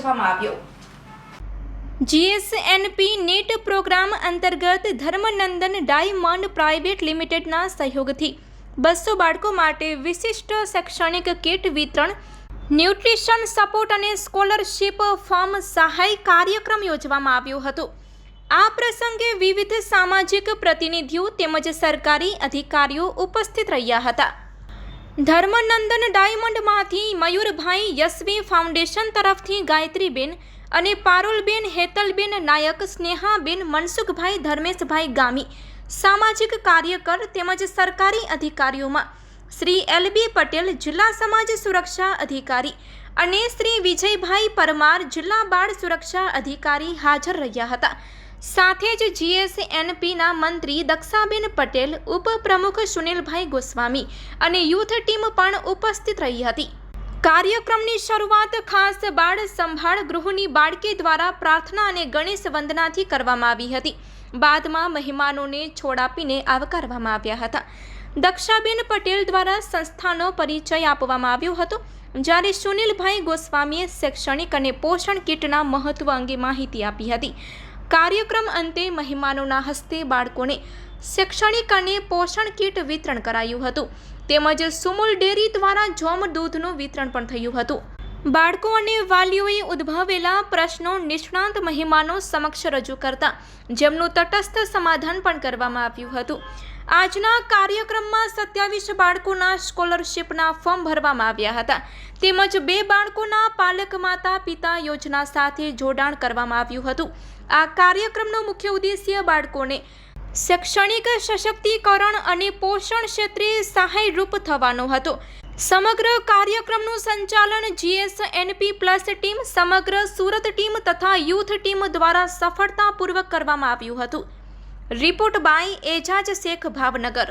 કરવામાં આવ્યો. જીએસએનપી net programme અંતર્ગત ધર્મનંદન ડાયમંડ પ્રાઇવેટ લિમિટેડના સહયોગથી બસો બાળકો માટે વિશિષ્ટ શૈક્ષણિક કીટ વિતરણ, ન્યુટ્રિશન સપોર્ટ અને સ્કોલરશિપ ફોર્મ સહાય કાર્યક્રમ યોજવામાં આવ્યો હતો. આ પ્રસંગે વિવિધ સામાજિક પ્રતિનિધિઓ તેમજ સરકારી અધિકારીઓ ઉપસ્થિત રહ્યા હતા. ધર્મનંદન ડાયમંડમાંથી મયુરભાઈ યશવી ફાઉન્ડેશન તરફથી ગાયત્રીબેન અને પારુલબેન, હેતલબેન, નાયક, સ્નેહાબેન, મનસુખભાઈ, ધર્મેશભાઈ ગામી સામાજિક કાર્યકર તેમજ સરકારી અધિકારીઓમાં શ્રી એલબી પટેલ જિલ્લા સમાજ સુરક્ષા અધિકારી અને શ્રી વિજયભાઈ પરમાર જિલ્લા બાળ સુરક્ષા અધિકારી હાજર રહ્યા હતા. સાથે જ જીએસએનપીના મંત્રી દક્ષાબેન પટેલ, ઉપપ્રમુખ સુનિલભાઈ ગોસ્વામી અને યુથ ટીમ પણ ઉપસ્થિત રહી હતી. કાર્યક્રમની શરૂઆત ખાસ બાળ સંભાળ ગૃહની બાળકી દ્વારા પ્રાર્થના અને ગણેશ વંદનાથી કરવામાં આવી હતી. બાદમાં મહેમાનોને છોડ આપીને આવકારવામાં આવ્યા હતા. દક્ષાબેન પટેલ દ્વારા સંસ્થાનો પરિચય આપવામાં આવ્યો હતો, જ્યારે સુનિલભાઈ ગોસ્વામીએ શૈક્ષણિક અને પોષણ કીટના મહત્વ અંગે માહિતી આપી હતી. કાર્યક્રમ અંતે મહેમાનોના હસ્તે બાળકોને શૈક્ષણિક અને પોષણ કીટ વિતરણ કરાયું હતું. તેમજ સુમુલ ડેરી દ્વારા જોમ દૂધનું વિતરણ પણ થયું હતું. બાળકો અને વાલીઓએ ઉદ્ભવેલા પ્રશ્નો નિષ્ણાંત મહેમાનો સમક્ષ રજૂ કરતા જેમનું તટસ્થ સમાધાન પણ કરવામાં આવ્યું હતું. આજના કાર્યક્રમમાં સત્યાવીસ બાળકોના સ્કોલરશિપના ફોર્મ ભરવામાં આવ્યા હતા. તેમજ બે બાળકોના પાલક માતા પિતા યોજના સાથે જોડાણ કરવામાં આવ્યું હતું. આ કાર્યક્રમનો મુખ્ય ઉદ્દેશ્ય બાળકોને શૈક્ષણિક સશક્તિકરણ અને પોષણ ક્ષેત્રે સહાયરૂપ થવાનો હતો. સમગ્ર કાર્યક્રમનું સંચાલન જીએસએનપી પ્લસ ટીમ, સમગ્ર સુરત ટીમ તથા યુથ ટીમ દ્વારા સફળતાપૂર્વક કરવામાં આવ્યું હતું. Report by Ejaz Shaikh Bhavnagar.